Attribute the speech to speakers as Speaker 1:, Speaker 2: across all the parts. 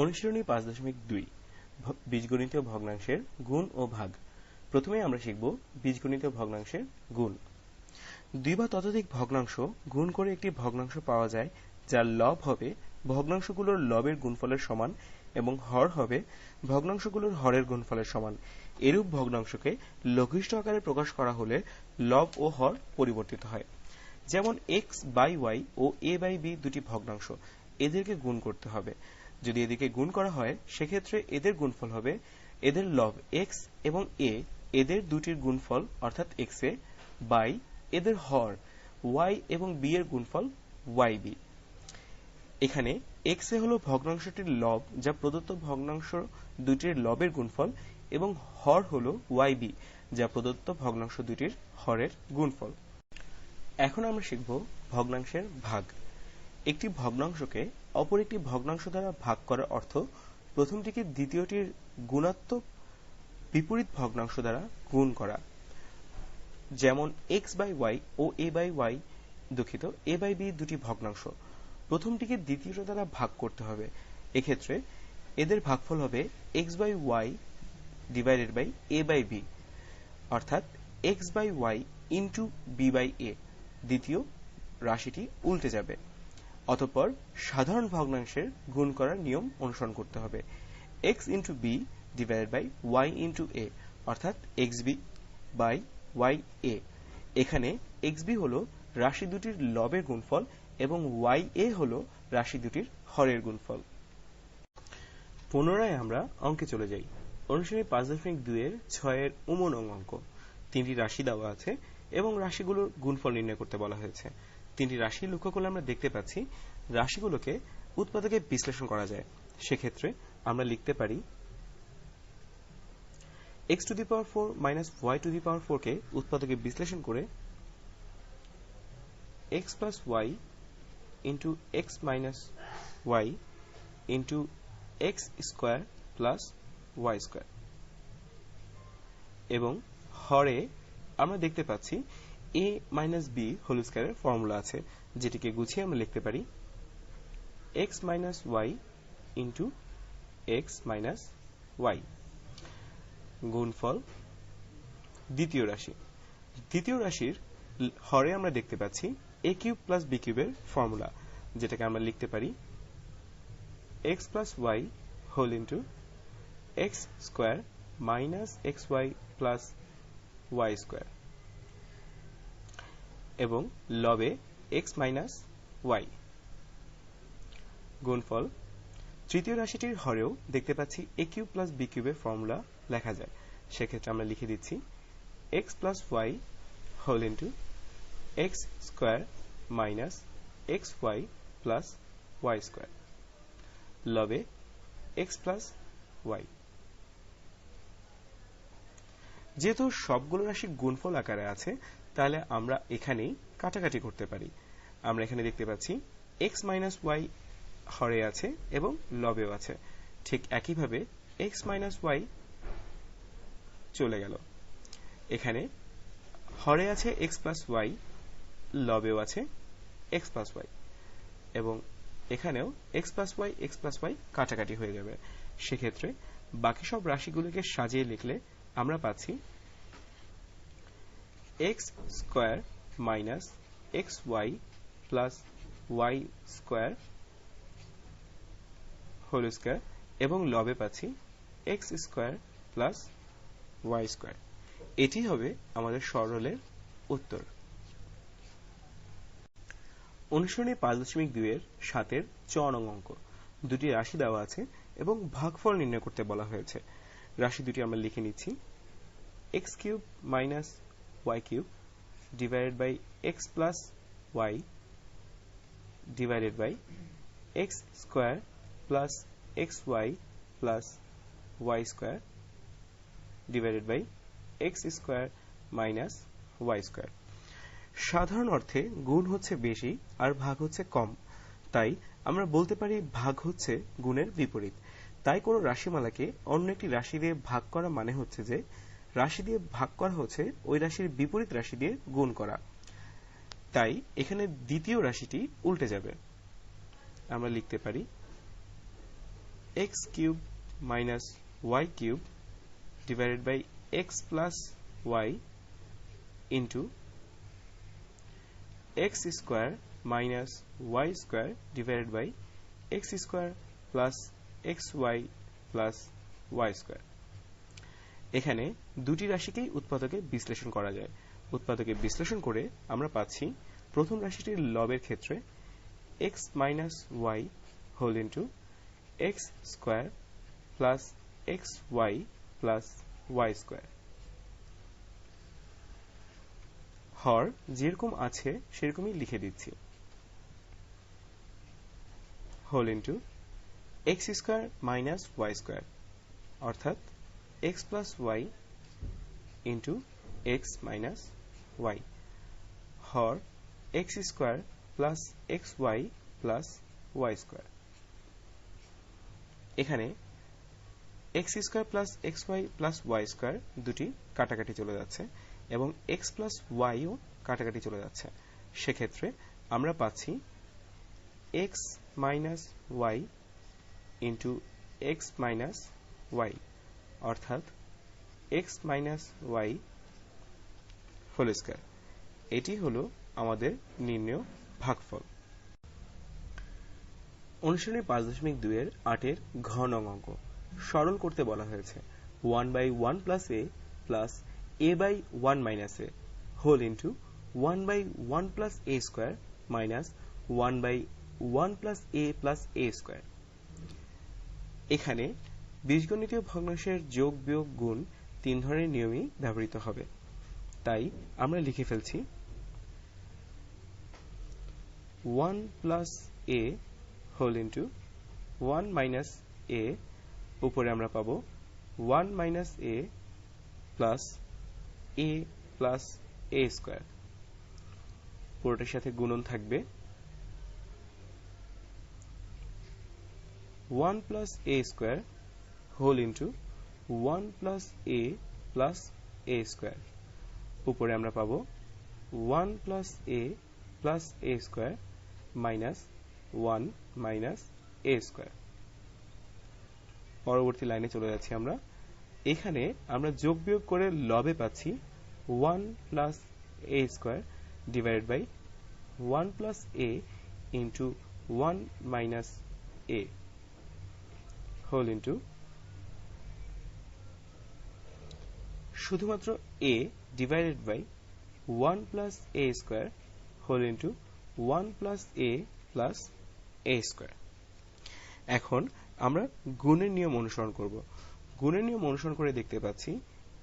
Speaker 1: অনুশীলনী পাঁচ দশমিক দুই বীজগণিতীয় ভগ্নাংশের গুণ ও ভাগ। প্রথমে আমরা শিখব বীজগণিতীয় ভগ্নাংশের গুণ। দুই বা ততোধিক ভগ্নাংশ গুণ করে একটি ভগ্নাংশ পাওয়া যায়, যার লব হবে ভগ্নাংশগুলোর লবের গুণফলের সমান এবং হর হবে ভগ্নাংশগুলোর হরের গুণফলের সমান। এরূপ ভগ্নাংশকে লঘিষ্ঠ আকারে প্রকাশ করা হলে লব ও হর পরিবর্তিত হয়। যেমন এক্স বাই ওয়াই ও এ বাই বি দুটি ভগ্নাংশ, এদেরকে গুণ করতে হবে। যদি এদিকে গুণ করা হয়, সেক্ষেত্রে এদের গুণফল হবে এদের লব এক্স এবং এ এদের দুটির গুণফল, অর্থাৎ এক্স এ বাই এদের হর ওয়াই এবং বি এর গুণফল ওয়াই বি এখানে এক্স এ হল ভগ্নাংশটির লব যা প্রদত্ত ভগ্নাংশ দুটির লবের গুণফল, এবং হর হল ওয়াই বি যা প্রদত্ত ভগ্নাংশ দুটির হরের গুণফল। এখন আমরা শিখব ভগ্নাংশের ভাগ। একটি ভগ্নাংশকে অপর একটি ভগ্নাংশ দ্বারা ভাগ করার অর্থ প্রথমটিকে দ্বিতীয়টির গুণাত্মক বিপরীত ভগ্নাংশ দ্বারা গুণ করা। যেমন এক্স বাই ওয়াই ও এ বাই ওয়াই দুঃখিত এ বাই বি দুটি ভগ্নাংশ। প্রথমটিকে দ্বিতীয়টা দ্বারা ভাগ করতে হবে। এক্ষেত্রে এদের ভাগফল হবে X by Y divided by A by B অর্থাৎ X by Y into B by A দ্বিতীয় রাশিটি উল্টে যাবে। অতঃপর সাধারণ ভগ্নাংশের গুণ করার নিয়ম অনুসরণ করতে হবে। X into B divided by Y into A অর্থাৎ X B by Y A এখানে এক্স বি হল রাশি দুটির লবের গুণফল এবং ওয়াই এ হল রাশি দুটির হরের গুণফল। পুনরায় আমরা অঙ্কে চলে যাই। অনুসারে পাঁচ দশমিক দুইয়ের ছয়ের উমন অঙ্ক। তিনটি রাশি দেওয়া আছে এবং রাশিগুলোর গুণফল নির্ণয় করতে বলা হয়েছে। তিনটি রাশি লক্ষ্য করলে আমরা দেখতে পাচ্ছি রাশিগুলোকে উৎপাদকে বিশ্লেষণ করা যায়। সেক্ষেত্রে আমরা লিখতে পারি X to the power four minus Y to the power four কে উৎপাদকে বিশ্লেষণ করে X plus Y into X minus Y into X square plus Y square এবং হরে আমরা দেখতে পাচ্ছি এ মাইনাস বি হোল স্কোয়ারের ফর্মুলা আছে, যেটিকে গুছিয়ে আমরা লিখতে পারি X minus Y into X minus Y গুণফল দ্বিতীয় রাশি। দ্বিতীয় রাশির হরে আমরা দেখতে পাচ্ছি এ কিউব প্লাস বি কিউবের ফর্মুলা যেটাকে আমরা লিখতে পারি X plus Y whole into X square minus X Y plus Y square এবং লবে এক্স মাইনাস ওয়াই গুণফল, তৃতীয় রাশিটির হরেও দেখতে পাচ্ছি এ কিউব প্লাস বি কিউবের ফর্মুলা লেখা যায়। সেক্ষেত্রে আমরা লিখে দিচ্ছি X plus Y whole into X square minus X Y plus Y square লবে x plus Y যেহেতু সবগুলো রাশি গুণফল আকারে আছে তাহলে আমরা এখানেই কাটাকাটি করতে পারি। আমরা এখানে দেখতে পাচ্ছি এক্স মাইনাস ওয়াই হরে আছে এবং লবেও আছে। ঠিক একইভাবে এক্স মাইনাস ওয়াই চলে গেল। এখানে হরে আছে এক্স প্লাস ওয়াই লবেও আছে এক্স প্লাস ওয়াই এবং এখানেও X plus Y X plus Y কাটাকাটি হয়ে যাবে। সেক্ষেত্রে বাকি সব রাশিগুলোকে সাজিয়ে লিখলে আমরা পাচ্ছি X square minus X Y plus Y square whole square এবং লবে পাচ্ছি X square plus Y square এটি হবে আমাদের সরলের উত্তর। অনুসরণে পাঁচ দশমিক দুইয়ের সাতের চ অঙ্ক। দুটি রাশি দেওয়া আছে এবং ভাগফল নির্ণয় করতে বলা হয়েছে। রাশি দুটি আমরা লিখে নিচ্ছি। X cube minus cube divided by x plus y divided by x square plus x y plus y square divided by x square minus y square সাধারণ অর্থে গুণ হচ্ছে বেশি আর ভাগ হচ্ছে কম। তাই আমরা বলতে পারি ভাগ হচ্ছে গুণের বিপরীত। তাই কোনো রাশিমালাকে অন্য একটি রাশি দিয়ে ভাগ করা মানে হচ্ছে যে রাশি দিয়ে ভাগ করা হচ্ছে, ওই রাশির বিপরীত রাশি দিয়ে গুণ করা। তাই এখানে দ্বিতীয় রাশিটি উল্টে যাবে। আমরা লিখতে পারি x cube minus y cube divided by x plus y into x square minus y square divided by x square plus x y plus y square এখানে দুটি রাশিকেই উৎপাদকে বিশ্লেষণ করা যায়। উৎপাদকে বিশ্লেষণ করে আমরা পাচ্ছি প্রথম রাশিটির লবের ক্ষেত্রে x minus y whole into x square plus x y plus y square হর যেরকম আছে সেরকমই লিখে দিচ্ছি। Whole into x square minus y square অর্থাৎ x plus y into x minus y হর square plus x y plus y square এখানে x square plus x y plus y square দুটি কাটাকাটি চলে যাচ্ছে এবং এক্স প্লাস ওয়াইও কাটাকাটি চলে যাচ্ছে। সেক্ষেত্রে আমরা পাচ্ছি x minus y into x minus y অর্থাৎ x minus y whole square এটি হলো আমাদের নির্ণয় ভাগফল। অনুশীলনী পাঁচ দশমিক দুইয়ের আটের ঘ নং অঙ্ক। সরল করতে বলা হয়েছে। One by one plus a plus a by one minus a whole into one by one plus a square minus one by one plus a plus a square এখানে বীজগণিতীয় ভগ্নাংশের যোগ বিয়োগ গুণ তিন ধরনের নিয়মই ব্যবহৃত হবে। তাই আমরা লিখে ফেলছি one plus a whole into one minus a উপরে আমরা পাবো one minus a plus a plus a square পুরোটার সাথে গুণন থাকবে one plus a square whole into one plus a plus a square উপরে আমরা পাবো one plus a plus a square minus one minus a square পরবর্তী লাইনে চলে যাচ্ছি আমরা। এখানে আমরা যোগ বিয়োগ করে লবে পাচ্ছি one plus a square divided by one plus a into one minus a whole into শুধুমাত্র a divided by one plus a square whole into one plus a plus a square এখন আমরা গুণের নিয়ম অনুসরণ করব। গুণের নিয়ম অনুসরণ করে দেখতে পাচ্ছি,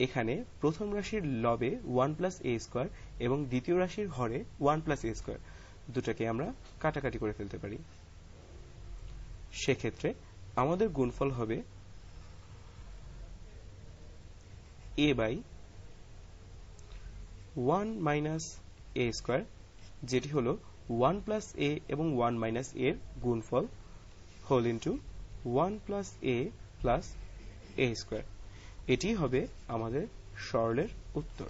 Speaker 1: এখানে প্রথম রাশির লবে ওয়ান প্লাস এ স্কোয়ার এবং দ্বিতীয় রাশির হরে ওয়ান প্লাস এ স্কোয়ার দুটাকে আমরা কাটাকাটি করে ফেলতে পারি। সেক্ষেত্রে আমাদের গুণফল হবে a by one minus a square যেটি হলো ওয়ান প্লাস এ এবং ওয়ান মাইনাস এর গুণফল whole into one plus a plus a square এটি হবে আমাদের সরলের উত্তর।